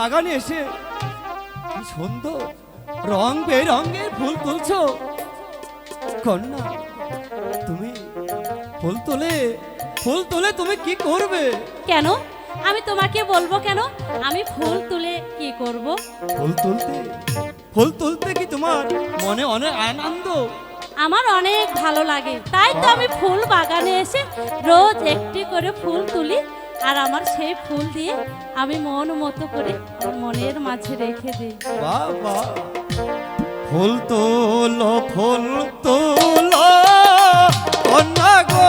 বাগানে এসে কি সুন্দর রং বেরঙের ফুল তুলছো। কন্যা তুমি ফুল তোলে ফুল তোলে তুমি কি করবে? কেন? আমি তোমাকে বলব কেন? আমি ফুল তুলে কি করব? ফুল তুলতে ফুল তুলতে কি তোমার মনে অনেক আনন্দ? আমার অনেক ভালো লাগে। তাই তো আমি ফুল বাগানে এসে রোজ একটি করে ফুল তুলি। আর আমার সেই ফুল দিয়ে আমি মন মতো করে আমার মনের মাঝে রেখে দিই। ফুল তোলো ফুল তোলো কন্যা গো।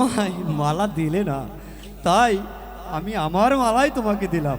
আমায় মালা দিলে না। তাই আমি আমার মালাই তোমাকে দিলাম।